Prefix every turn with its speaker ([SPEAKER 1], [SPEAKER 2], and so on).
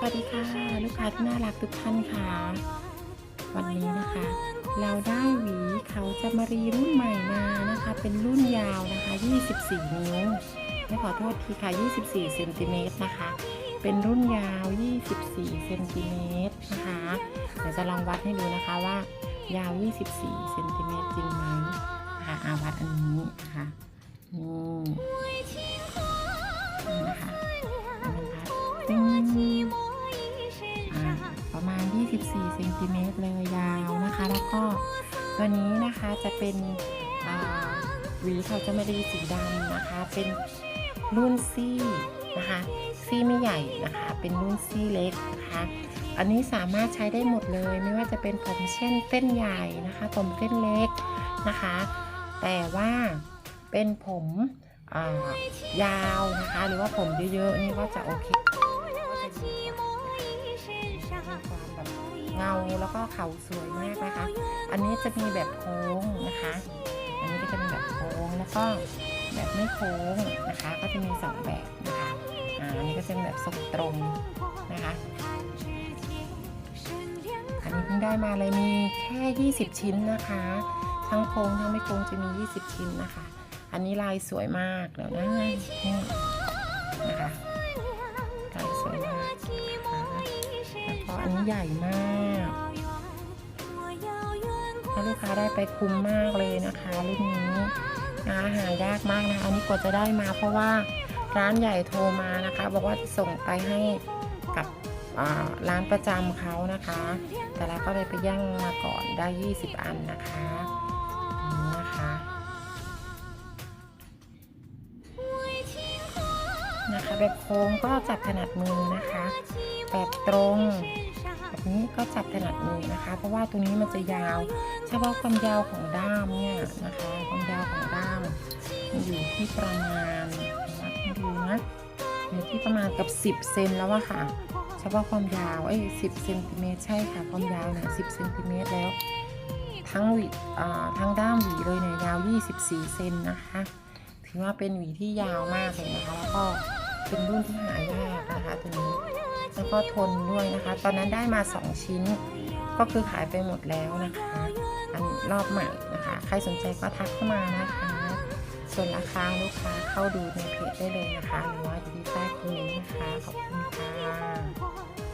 [SPEAKER 1] สวัสดีค่ะ ลูกค้าที่น่ารักทุกท่านค่ะ วันนี้นะคะ เราได้หวีเขาจะมารีรุ่นใหม่มานะคะ เป็นรุ่นยาวนะคะ 24 นิ้วไม่ขอโทษทีค่ะ 24เซนติเมตรนะคะ เป็นรุ่นยาว 24เซนติเมตรนะคะ เดี๋ยวจะลองวัดให้ดูนะคะว่ายาว 24เซนติเมตรจริงไหม 24เซนติเมตรเลยยาวนะคะ แล้วก็ตัวนี้นะคะจะเป็นหวีเขาจะไม่ได้สีดำนะคะ เป็นรุ่นซี่นะคะซี่ไม่ใหญ่นะคะ เป็นรุ่นซี่เล็กนะคะ อันนี้สามารถใช้ได้หมดเลย ไม่ว่าจะเป็นผมเช่นเส้นใหญ่นะคะ ผมเส้นเล็กนะคะ แต่ว่าเป็นผมยาวนะคะ หรือว่าผมเยอะๆนี่ก็จะโอเค เงาแล้วก็เขาสวยมากนะคะ อันนี้จะมีแบบโค้งนะคะ อันนี้ก็จะเป็นแบบโค้งแล้วก็แบบไม่โค้งนะคะ ก็จะมีสองแบบนะคะอ่าอันนี้ก็จะเป็นแบบทรงตรงนะคะ อันนี้เพิ่งได้มาเลยมีแค่ 20 ชิ้นนะคะ ทั้งโค้งทั้งไม่โค้งจะมี 20 ชิ้นนะคะ อันนี้ลายสวยมากแล้วนะนี่นะคะ นี้ใหญ่มากถ้าลูกค้าได้ไปคุ้มมากเลยนะคะรุ่นนี้นะหายากมากนะคะอันนี้กว่าจะได้มาเพราะว่าร้านใหญ่โทรมานะคะ บอกว่าจะส่งไปให้กับร้านประจำเขานะคะ แต่เราก็เลยไปย่างมาก่อนได้ 20 อันนะคะนี่นะคะนะคะแบบโค้งก็จับถนัดมือนะคะ แบบตรง แบบนี้ก็จับถนัดมือนะคะ เพราะว่าตัวนี้มันจะยาว เฉพาะความยาวของด้ามเนี่ยนะคะ ความยาวของด้ามอยู่ที่ประมาณวัดให้ดูนะอยู่ที่ประมาณกับ 10 เซนแล้วอะค่ะ เฉพาะความยาวเอ้ย10เซนติเมตรใช่ค่ะ ความยาวเนี่ย10เซนติเมตรแล้ว ทั้งหวีทั้งด้ามหวีเลยเนี่ยยาว 24 เซนนะคะ ถือว่าเป็นหวีที่ยาวมากเลยนะคะ แล้วก็เป็นรุ่นที่หายากนะคะตัวนี้ แล้วก็ทนด้วยนะคะ ตอนนั้นได้มา 2 ชิ้น ก็คือขายไปหมดแล้วนะคะ อันรอบใหม่นะคะ ใครสนใจก็ทักเข้ามานะคะ ส่วนราคาลูกค้าเข้าดูในเพจได้เลยนะคะ หรือว่าอยู่ที่ใต้คอมเมนต์นะคะ ขอบคุณค่ะ